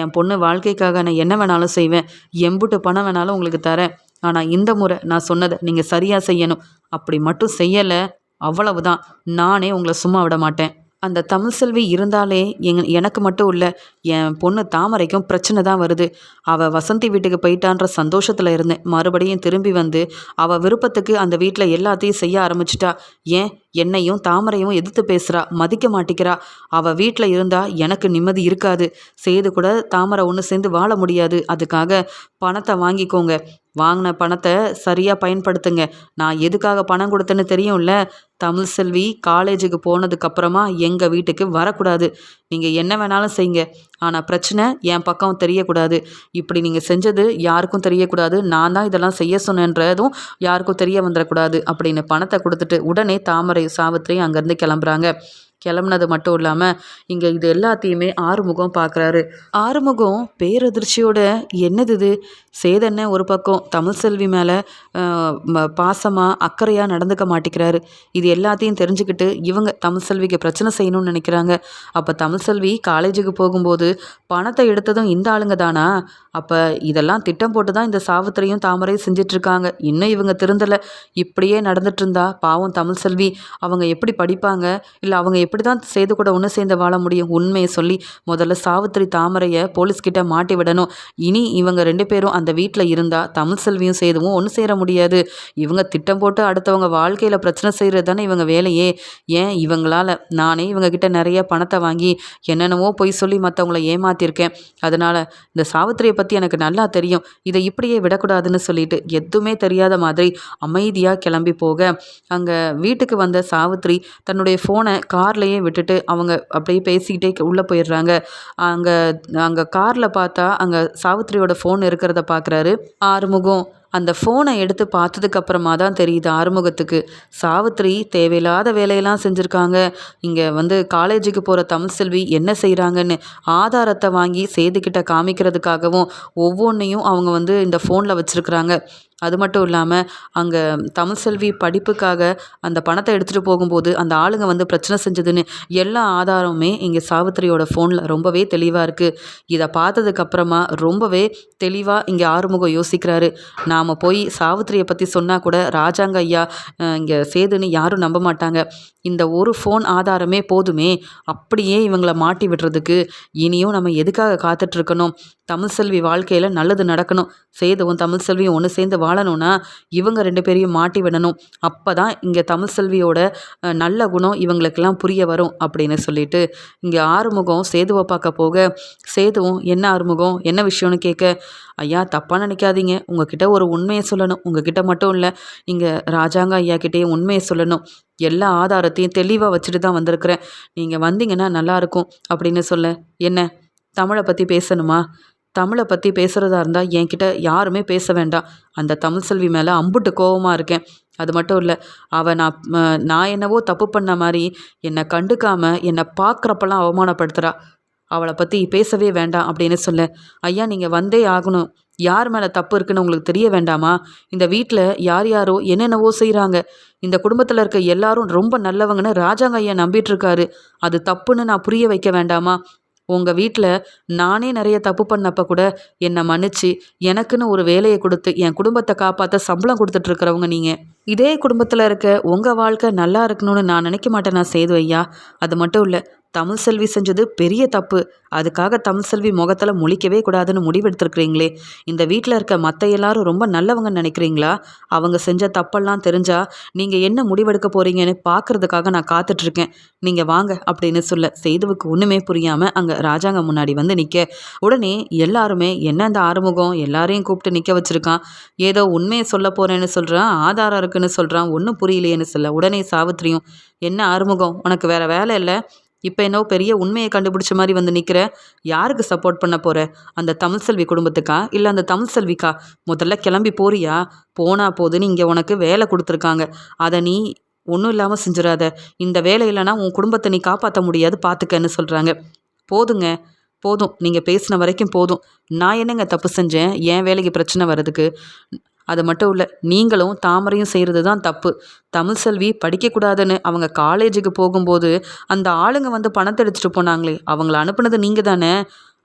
என் பொண்ணு வாழ்க்கைக்காக நான் என்ன வேணாலும் செய்வேன். எம்புட்டு பணம் வேணாலும் உங்களுக்கு தரேன். ஆனால் இந்த முறை நான் சொன்னதை நீங்கள் சரியாக செய்யணும். அப்படி மட்டும் செய்யலை. அவ்வளவுதான். நானே உங்களை சும்மா விட மாட்டேன். அந்த தமிழ் செல்வி இருந்தாலே எங் எனக்கு மட்டும் இல்லை என் பொண்ணு தாமரைக்கும் பிரச்சனை தான் வருது. அவள் வசந்தி வீட்டுக்கு போயிட்டான்ற சந்தோஷத்தில் இருந்தேன். மறுபடியும் திரும்பி வந்து அவள் விருப்பத்துக்கு அந்த வீட்டில் எல்லாத்தையும் செய்ய ஆரம்பிச்சிட்டா. ஏன்? என்னையும் தாமரையும் எதிர்த்து பேசுகிறா மதிக்க மாட்டேங்கிறா அவள் வீட்டில் இருந்தால் எனக்கு நிம்மதி இருக்காது. செய்து கூட தாமரை ஒன்று சேர்ந்து வாழ முடியாது. அதுக்காக பணத்தை வாங்கிக்கோங்க. வாங்கின பணத்தை சரியாக பயன்படுத்துங்க. நான் எதுக்காக பணம் கொடுத்தேன்னு தெரியும்ல? தமிழ் செல்வி காலேஜுக்கு போனதுக்கப்புறமா எங்கள் வீட்டுக்கு வரக்கூடாது. நீங்கள் என்ன வேணாலும் செய்யுங்க. ஆனால் பிரச்சனை என் பக்கம் தெரியக்கூடாது. இப்படி நீங்கள் செஞ்சது யாருக்கும் தெரியக்கூடாது. நான் தான் இதெல்லாம் செய்ய சொன்னேன்றதும் யாருக்கும் தெரிய வந்துடக்கூடாது அப்படின்னு பணத்தை கொடுத்துட்டு உடனே தாமரை சாவித்திரி அங்கேருந்து கிளம்புறாங்க. கிளம்புனது மட்டும் இல்லாமல் இங்கே இது எல்லாத்தையுமே ஆறுமுகம் பார்க்குறாரு ஆறுமுகம் பேரதிர்ச்சியோட என்னது இது? சேதன்ன ஒரு பக்கம் தமிழ் செல்வி மேலே பாசமாக அக்கறையாக நடந்துக்க மாட்டேங்கிறாரு இது எல்லாத்தையும் தெரிஞ்சுக்கிட்டு இவங்க தமிழ் செல்விக்கு பிரச்சனை செய்யணும்னு நினைக்கிறாங்க. அப்போ தமிழ் செல்வி காலேஜுக்கு போகும்போது பணத்தை எடுத்ததும் இந்த ஆளுங்க தானா? அப்போ இதெல்லாம் திட்டம் போட்டு தான் இந்த சாவித்திரையும் தாமரையும் செஞ்சிட்ருக்காங்க. இன்னும் இவங்க திருந்தலை. இப்படியே நடந்துட்டு பாவம் தமிழ் செல்வி. அவங்க எப்படி படிப்பாங்க? இல்லை அவங்க எப்படி தான் செய்து கூட ஒன்று சேர்ந்து வாழ முடியும்? உண்மையை சொல்லி முதல்ல சாவித்திரி தாமரையை போலீஸ்கிட்ட மாட்டி விடணும். இனி இவங்க ரெண்டு பேரும் அந்த வீட்டில் இருந்தால் தமிழ் செல்வியும் சேதுவும் ஒன்று சேர முடியாது. இவங்க திட்டம் போட்டு அடுத்தவங்க வாழ்க்கையில் பிரச்சனை செய்கிறது தானே இவங்க வேலையே. ஏன் இவங்களால்? நானே இவங்கக்கிட்ட நிறைய பணத்தை வாங்கி என்னென்னவோ பொய் சொல்லி மற்றவங்கள ஏமாற்றிருக்கேன் அதனால் இந்த சாவித்திரியை பற்றி எனக்கு நல்லா தெரியும். இதை இப்படியே விடக்கூடாதுன்னு சொல்லிட்டு எதுவுமே தெரியாத மாதிரி அமைதியாக கிளம்பி போக அங்கே வீட்டுக்கு வந்த சாவித்ரி தன்னுடைய ஃபோனை கார்லேயே விட்டுட்டு அவங்க அப்படியே பேசிக்கிட்டே உள்ளே போயிடுறாங்க. அங்கே அங்கே காரில் பார்த்தா அங்கே சாவித்திரியோட ஃபோன் இருக்கிறத பார்க்குறாரு ஆறுமுகம். அந்த ஃபோனை எடுத்து பார்த்ததுக்கப்புறமா தான் தெரியுது ஆறுமுகத்துக்கு. சாவித்திரி தேவையில்லாத வேலையெல்லாம் செஞ்சுருக்காங்க. இங்கே வந்து காலேஜுக்கு போகிற தமிழ்செல்வி என்ன செய்கிறாங்கன்னு ஆதாரத்தை வாங்கி சேதுக்கிட்ட காமிக்கிறதுக்காகவும் ஒவ்வொன்றையும் அவங்க வந்து இந்த ஃபோனில் வச்சுருக்குறாங்க. அது மட்டும் இல்லாமல் அங்கே தமிழ்செல்வி படிப்புக்காக அந்த பணத்தை எடுத்துகிட்டு போகும்போது அந்த ஆளுங்க வந்து பிரச்சனை செஞ்சதுன்னு எல்லா ஆதாரமுமே இங்கே சாவித்திரியோட ஃபோனில் ரொம்பவே தெளிவாக இருக்குது இதை பார்த்ததுக்கப்புறமா ரொம்பவே தெளிவாக இங்கே ஆறுமுகம் யோசிக்கிறாரு. நாம் போய் சாவித்திரியை பற்றி சொன்னால் கூட ராஜாங்க ஐயா இங்கே சேதுன்னு யாரும் நம்ப மாட்டாங்க. இந்த ஒரு ஃபோன் ஆதாரமே போதுமே அப்படியே இவங்களை மாட்டி விடுறதுக்கு இனியும் நம்ம எதுக்காக காத்துட்ருக்கணும் தமிழ்செல்வி வாழ்க்கையில் நல்லது நடக்கணும். சேதுவும் தமிழ்செல்வியும் ஒன்று சேர்ந்து வாழணும்னா இவங்க ரெண்டு பேரையும் மாட்டி விடணும். அப்போ தான் இங்கே தமிழ் செல்வியோட நல்ல குணம் இவங்களுக்கெல்லாம் புரிய வரும் அப்படின்னு சொல்லிட்டு இங்கே ஆறுமுகம் சேதுவை பார்க்க போக. சேதுவும் என்ன ஆறுமுகம் என்ன விஷயம்னு கேட்க ஐயா தப்பாக நினைக்காதீங்க. உங்ககிட்ட ஒரு உண்மையை சொல்லணும். உங்ககிட்ட மட்டும் இல்லை இங்கே ராஜாங்க ஐயா கிட்டேயும் உண்மையை சொல்லணும். எல்லா ஆதாரத்தையும் தெளிவாக வச்சுட்டு தான் வந்திருக்கிறேன். நீங்கள் வந்தீங்கன்னா நல்லாயிருக்கும் அப்படின்னு சொல்ல என்ன? தமிழை பற்றி பேசணுமா? தமிழை பற்றி பேசுகிறதா இருந்தால் என்கிட்ட யாருமே பேச வேண்டாம். அந்த தமிழ் செல்வி மேலே அம்புட்டு கோபமாக இருக்கேன். அது மட்டும் இல்லை அவள் நான் நான் என்னவோ தப்பு பண்ண மாதிரி என்னை கண்டுக்காமல் என்னை பார்க்குறப்பெல்லாம் அவமானப்படுத்துகிறா அவளை பற்றி பேசவே வேண்டாம் அப்படின்னு சொல்ல ஐயா நீங்கள் வந்தே ஆகணும். யார் மேலே தப்பு இருக்குன்னு உங்களுக்கு தெரிய வேண்டாமா? இந்த வீட்டில் யார் யாரோ என்னென்னவோ செய்கிறாங்க இந்த குடும்பத்தில் இருக்க எல்லாரும் ரொம்ப நல்லவங்கன்னு ராஜாங்க ஐயா நம்பிட்டு இருக்காரு. அது தப்புன்னு நான் புரிய வைக்க வேண்டாமா? உங்கள் வீட்டில் நானே நிறைய தப்பு பண்ணப்போ கூட என்னை மன்னிச்சு எனக்குன்னு ஒரு வேலையை கொடுத்து என் குடும்பத்தை காப்பாற்ற சம்பளம் கொடுத்துட்ருக்கிறவங்க நீங்கள் இதே குடும்பத்தில் இருக்க உங்கள் வாழ்க்கை நல்லா இருக்கணும்னு நான் நினைக்க மாட்டேன் நான் செய்து ஐயா அது மட்டும் இல்லை தமிழ் செல்வி செஞ்சது பெரிய தப்பு. அதுக்காக தமிழ் செல்வி முகத்தில் முழிக்கவே கூடாதுன்னு முடிவெடுத்துருக்குறீங்களே. இந்த வீட்டில் இருக்க மற்ற எல்லாரும் ரொம்ப நல்லவங்கன்னு நினைக்கிறீங்களா? அவங்க செஞ்ச தப்பெல்லாம் தெரிஞ்சால் நீங்கள் என்ன முடிவெடுக்க போகிறீங்கன்னு பார்க்குறதுக்காக நான் காத்துட்ருக்கேன். நீங்கள் வாங்க அப்படின்னு சொல்ல செய்துவுக்கு ஒன்றுமே புரியாமல் அங்கே ராஜாங்க முன்னாடி வந்து நிற்க உடனே எல்லாருமே என்ன இந்த ஆறுமுகம்? எல்லாரையும் கூப்பிட்டு நிற்க வச்சுருக்கான். ஏதோ உண்மையை சொல்ல போகிறேன்னு சொல்கிறான் ஆதாரம் இருக்குன்னு சொல்கிறான் ஒன்றும் புரியலையேன்னு சொல்ல உடனே சாவித்திரியும் என்ன ஆறுமுகம்? உனக்கு வேறு வேலை இல்லை? இப்போ என்னோ பெரிய உண்மையை கண்டுபிடிச்ச மாதிரி வந்து நிற்கிற யாருக்கு சப்போர்ட் பண்ண போகிற அந்த தமிழ் செல்வி குடும்பத்துக்கா? இல்லை அந்த தமிழ் செல்விக்கா? முதல்ல கிளம்பி போறியா? போனா போதுன்னு இங்கே உனக்கு வேலை கொடுத்துருக்காங்க. அதை நீ ஒன்றும் இல்லாமல் செஞ்சிடாத. இந்த வேலை இல்லைன்னா உன் குடும்பத்தை நீ காப்பாற்ற முடியாது பார்த்துக்கன்னு சொல்கிறாங்க போதுங்க. போதும். நீங்கள் பேசின வரைக்கும் போதும். நான் என்னங்க தப்பு செஞ்சேன்? என் வேலைக்கு பிரச்சனை வர்றதுக்கு? அது மட்டும் இல்லை நீங்களும் தாமரையும் செய்கிறது தான் தப்பு. தமிழ் செல்வி படிக்கக்கூடாதுன்னு அவங்க காலேஜுக்கு போகும்போது அந்த ஆளுங்க வந்து பணத்தை எடுத்துகிட்டு போனாங்களே அவங்கள அனுப்புனது நீங்கள் தானே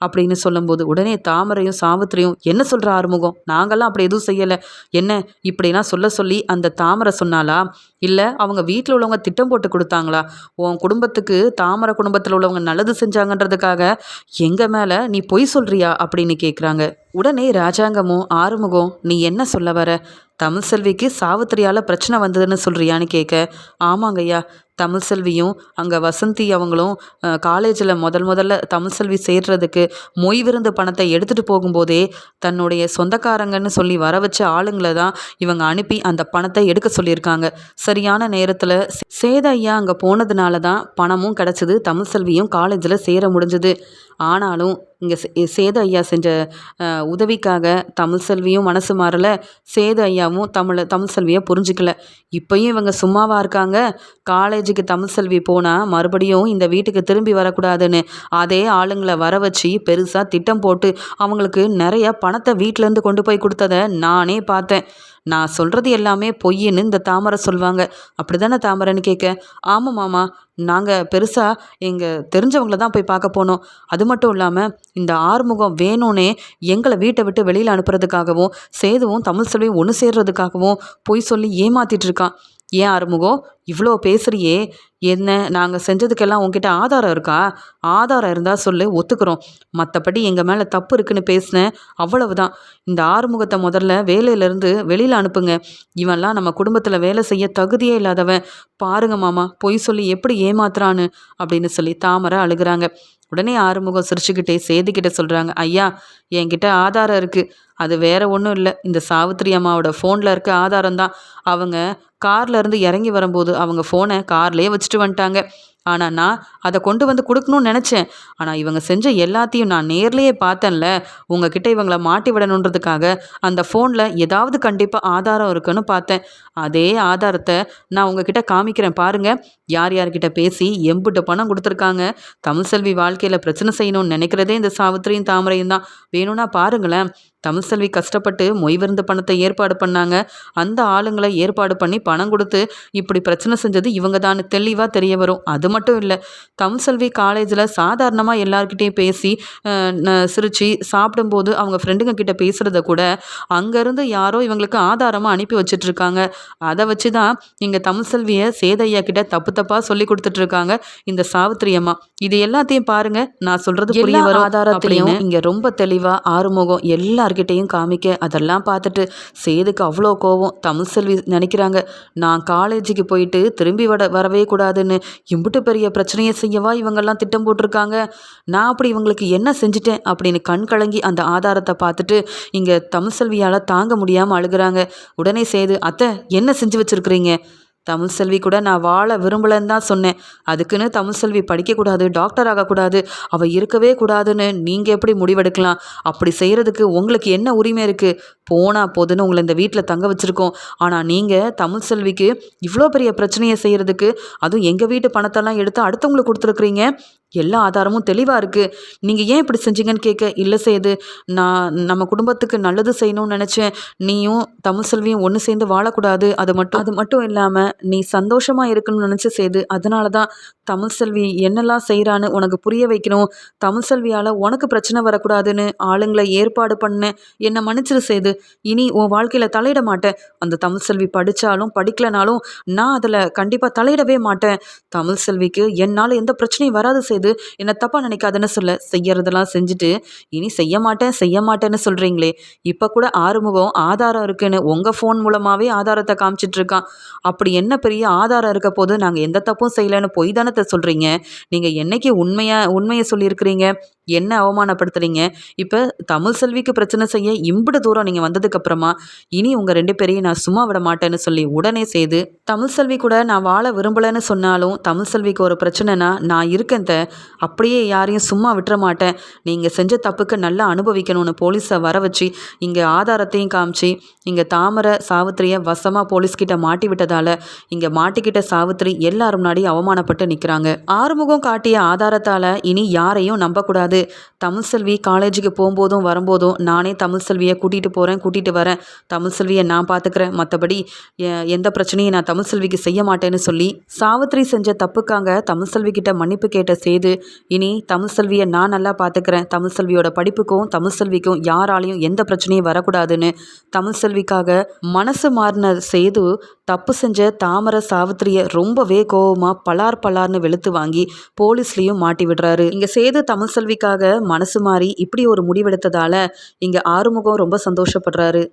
அப்படின்னு சொல்லும்போது உடனே தாமரையும் சாவித்திரியும் என்ன சொல்கிற ஆறுமுகம்? நாங்கள்லாம் அப்படி எதுவும் செய்யலை. என்ன? இப்படிலாம் சொல்ல சொல்லி அந்த தாமரை சொன்னாலா இல்லை அவங்க வீட்டில் உள்ளவங்க திட்டம் போட்டு கொடுத்தாங்களா? உன் குடும்பத்துக்கு தாமரை குடும்பத்தில் உள்ளவங்க நல்லது செஞ்சாங்கன்றதுக்காக எங்கள் மேலே நீ பொய் சொல்கிறியா அப்படின்னு கேட்குறாங்க உடனே ராஜாங்கமும் ஆறுமுகம் நீ என்ன சொல்ல வர? தமிழ் செல்விக்கு சாவித்திரியால் பிரச்சனை வந்ததுன்னு சொல்கிறியான்னு கேட்க ஆமாங்கய்யா தமிழ் செல்வியும் அங்கே வசந்தி அவங்களும் காலேஜில் முதல் முதல்ல தமிழ் செல்வி சேர்றதுக்கு மொய் விருந்து பணத்தை எடுத்துகிட்டு போகும்போதே தன்னுடைய சொந்தக்காரங்கன்னு சொல்லி வர வச்ச ஆளுங்களை தான் இவங்க அனுப்பி அந்த பணத்தை எடுக்க சொல்லியிருக்காங்க. சரியான நேரத்தில் சேத ஐயா அங்கே போனதுனால தான் பணமும் கிடச்சிது தமிழ் செல்வியும் காலேஜில் சேர முடிஞ்சது. ஆனாலும் இங்கே சேது ஐயா செஞ்ச உதவிக்காக தமிழ் செல்வியும் மனசு மாறலை. சேது ஐயாவும் தமிழை தமிழ் செல்வியை புரிஞ்சிக்கல. இப்போயும் இவங்க சும்மாவாக இருக்காங்க? காலேஜுக்கு தமிழ் செல்வி போனால் மறுபடியும் இந்த வீட்டுக்கு திரும்பி வரக்கூடாதுன்னு அதே ஆளுங்களை வர வச்சு பெருசாக திட்டம் போட்டு அவங்களுக்கு நிறைய பணத்தை வீட்டிலேருந்து கொண்டு போய் கொடுத்ததை நானே பார்த்தேன். நான் சொல்கிறது எல்லாமே பொய்ன்னு இந்த தாமரை சொல்லுவாங்க அப்படி தானே தாமரைன்னு கேட்க? ஆமாம் மாமா நாங்கள் பெருசாக எங்கள் தெரிஞ்சவங்கள தான் போய் பார்க்க போனோம். அது மட்டும் இல்லாமல் இந்த ஆறுமுகம் வேணும்னே எங்களை வீட்டை விட்டு வெளியில் அனுப்புறதுக்காகவும் சேதுவும் தமிழ் செல்வியும் ஒன்று சேர்றதுக்காகவும் பொய் சொல்லி ஏமாத்திட்டு இருக்கான். ஏன் ஆறுமுகம் இவ்வளோ பேசுகிறியே என்ன நாங்கள் செஞ்சதுக்கெல்லாம் உங்ககிட்ட ஆதாரம் இருக்கா? ஆதாரம் இருந்தால் சொல்லு ஒத்துக்கிறோம். மற்றபடி எங்கள் மேலே தப்பு இருக்குன்னு பேசினேன் அவ்வளவுதான். இந்த ஆறுமுகத்தை முதல்ல வேலையிலேருந்து வெளியில் அனுப்புங்க. இவன்லாம் நம்ம குடும்பத்தில் வேலை செய்ய தகுதியே இல்லாதவன். பாருங்க மாமா பொய் சொல்லி எப்படி ஏமாத்துறான்னு அப்படின்னு சொல்லி தாமரை அழுகிறாங்க. உடனே ஆறுமுகம் சிரிச்சுக்கிட்டே சேதிக்கிட்ட சொல்கிறாங்க ஐயா என்கிட்ட ஆதாரம் இருக்குது அது வேற ஒன்றும் இல்லை. இந்த சாவித்திரி அம்மாவோட ஃபோனில் இருக்க ஆதாரம் தான் அவங்க கார்ல இருந்து இறங்கி வரும்போது அவங்க ஃபோனை கார்லேயே வச்சுட்டு வந்துட்டாங்க. ஆனால் நான் அதை கொண்டு வந்து கொடுக்கணும்னு நினச்சேன். ஆனால் இவங்க செஞ்ச எல்லாத்தையும் நான் நேர்லேயே பார்த்தேன்ல. உங்ககிட்ட இவங்களை மாட்டி விடணுன்றதுக்காக அந்த ஃபோனில் ஏதாவது கண்டிப்பாக ஆதாரம் இருக்குன்னு பார்த்தேன். அதே ஆதாரத்தை நான் உங்ககிட்ட காமிக்கிறேன் பாருங்கள் யார் யார்கிட்ட பேசி எம்பிட்ட பணம் கொடுத்துருக்காங்க. தமிழ் செல்வி வாழ்க்கையில் பிரச்சனை செய்யணும்னு நினைக்கிறதே இந்த சாவித்திரியும் தாமரையும் தான். வேணும்னா பாருங்களேன். தமிழ்செல்வி கஷ்டப்பட்டு மொய் விருந்து பணத்தை ஏற்பாடு பண்ணாங்க. அந்த ஆளுங்களை ஏற்பாடு பண்ணி பணம் கொடுத்து இப்படி பிரச்சனை செஞ்சது இவங்க தான் தெளிவாக தெரிய வரும். அது மட்டும் இல்லை தமிழ்செல்வி காலேஜில் சாதாரணமாக எல்லார்கிட்டேயும் பேசி சிரித்து சாப்பிடும்போது அவங்க ஃப்ரெண்டுங்க கிட்ட பேசுகிறத கூட அங்கேருந்து யாரோ இவங்களுக்கு ஆதாரமாக அனுப்பி வச்சிட்ருக்காங்க. அதை வச்சு தான் இங்கே தமிழ்செல்வியை சேதையா கிட்ட தப்பு தப்பாக சொல்லி கொடுத்துட்ருக்காங்க இந்த சாவித்திரி அம்மா. இது எல்லாத்தையும் பாருங்க நான் சொல்கிறது புரிய வரும் ஆதாரத்திலையும் இங்கே ரொம்ப தெளிவாக ஆறுமுகம் எல்லாருக்கும் எல்லார்கிட்டேயும் காமிக்க அதெல்லாம் பார்த்துட்டு சேதுக்கு அவ்வளோ கோவம். தமிழ் செல்வி நினைக்கிறாங்க நான் காலேஜுக்கு போயிட்டு திரும்பி வர வரவே கூடாதுன்னு. இம்புட்டு பெரிய பிரச்சனையை செய்யவா? இவங்கெல்லாம் திட்டம் போட்டிருக்காங்க. நான் அப்படி இவங்களுக்கு என்ன செஞ்சிட்டேன்? அப்படின்னு கண் கலங்கி அந்த ஆதாரத்தை பார்த்துட்டு இங்கே தமிழ் செல்வியால் தாங்க முடியாமல் அழுகிறாங்க. உடனே சேது அத்தை என்ன செஞ்சு வச்சுருக்குறீங்க? தமிழ் செல்வி கூட நான் வாழ விரும்பலன்னு தான் சொன்னேன். அதுக்குன்னு தமிழ் செல்வி படிக்கக்கூடாது டாக்டர் ஆகக்கூடாது அவள் இருக்கவே கூடாதுன்னு நீங்கள் எப்படி முடிவெடுக்கலாம்? அப்படி செய்கிறதுக்கு உங்களுக்கு என்ன உரிமை இருக்குது போனால் போதுன்னு உங்களை இந்த வீட்டில் தங்க வச்சுருக்கோம். ஆனால் நீங்கள் தமிழ் செல்விக்கு இவ்வளோ பெரிய பிரச்சனையை செய்கிறதுக்கு அதுவும் எங்கள் வீட்டு பணத்தெல்லாம் எடுத்து அடுத்தவங்களுக்கு கொடுத்துருக்குறீங்க? எல்லா ஆதாரமும் தெளிவாக இருக்குது நீங்கள் ஏன் இப்படி செஞ்சீங்கன்னு கேட்க இல்லை செய்யுது நான் நம்ம குடும்பத்துக்கு நல்லது செய்யணும்னு நினச்சேன். நீயும் தமிழ் செல்வியும் ஒன்று சேர்ந்து வாழக்கூடாது. அது மட்டும் அது மட்டும் இல்லாமல் நீ சந்தோஷமாக இருக்கணும்னு நினச்சி செய்து அதனால தான் தமிழ் செல்வி என்னெல்லாம் செய்கிறான்னு உனக்கு புரிய வைக்கணும். தமிழ் செல்வியால் உனக்கு பிரச்சனை வரக்கூடாதுன்னு ஆளுங்களை ஏற்பாடு பண்ண என்னை மன்னிச்சிரு செய்து இனி உன் வாழ்க்கையில் தலையிட மாட்டேன். அந்த தமிழ் செல்வி படித்தாலும் படிக்கலனாலும் நான் அதில் கண்டிப்பாக தலையிடவே மாட்டேன். தமிழ் செல்விக்கு என்னால் எந்த பிரச்சனையும் வராது செய்து என்னை தப்பாக நினைக்காதுன்னு சொல்ல செய்யறதெல்லாம் செஞ்சுட்டு இனி செய்ய மாட்டேன் செய்ய மாட்டேன்னு சொல்கிறீங்களே இப்போ கூட ஆறுமுகம் ஆதாரம் இருக்குன்னு உங்கள் ஃபோன் மூலமாகவே ஆதாரத்தை காமிச்சிட்ருக்கான் அப்படி என்ன என்ன பெரிய ஆதாரம் இருக்க போது நாங்கள் எந்த தப்பும் செய்யலைன்னு பொய் தானத்தை சொல்கிறீங்க நீங்கள் என்னைக்கு உண்மையாக உண்மையை சொல்லியிருக்கிறீங்க? என்ன அவமானப்படுத்துறீங்க? இப்போ தமிழ் செல்விக்கு பிரச்சனை செய்ய இம்பிட தூரம் நீங்கள் வந்ததுக்கப்புறமா இனி உங்கள் ரெண்டு பேரையும் நான் சும்மா விட மாட்டேன்னு சொல்லி உடனே செய்து தமிழ் செல்வி கூட நான் வாழ விரும்பலைன்னு சொன்னாலும் தமிழ் செல்விக்கு ஒரு பிரச்சனைனா நான் இருக்கேன் அப்படியே யாரையும் சும்மா விட்டுற மாட்டேன். நீங்கள் செஞ்ச தப்புக்கு நல்லா அனுபவிக்கணும்னு போலீஸை வர வச்சு இங்கே ஆதாரத்தையும் காமிச்சு இங்கே தாமரை சாவித்திரியை வசமாக போலீஸ்கிட்ட மாட்டி விட்டதால் இங்கே மாட்டிக்கிட்ட சாவித்திரி எல்லாரும் முன்னாடி அவமானப்பட்டு நிற்கிறாங்க ஆறுமுகம் காட்டிய ஆதாரத்தால் இனி யாரையும் நம்பக்கூடாது. வந்து தமிழ் செல்வி காலேஜுக்கு போகும்போதும் வரும்போதும் நானே தமிழ் செல்வியை கூட்டிகிட்டு போகிறேன் கூட்டிகிட்டு வரேன். தமிழ் செல்வியை நான் பார்த்துக்கிறேன் மற்றபடி எந்த பிரச்சனையும் நான் தமிழ் செல்விக்கு செய்ய மாட்டேன்னு சொல்லி சாவித்திரி செஞ்ச தப்புக்காக தமிழ் செல்விக்கிட்ட மன்னிப்பு கேட்ட சேது இனி தமிழ் செல்வியை நான் நல்லா பார்த்துக்கிறேன் தமிழ் செல்வியோட படிப்புக்கும் தமிழ் செல்விக்கும் யாராலையும் எந்த பிரச்சனையும் வரக்கூடாதுன்னு தமிழ் செல்விக்காக மனசு மாறின சேது தப்பு செஞ்ச தாமரை சாவித்திரியை ரொம்பவே கோபமாக பலார் பலார்னு வெளுத்து வாங்கி போலீஸ்லேயும் மாட்டி விடுறாரு. இங்கே சேது தமிழ் செல்விக்காக மனசு மாறி இப்படி ஒரு முடிவெடுத்ததால் இங்கே ஆறுமுகம் ரொம்ப சந்தோஷப்படுறாரு.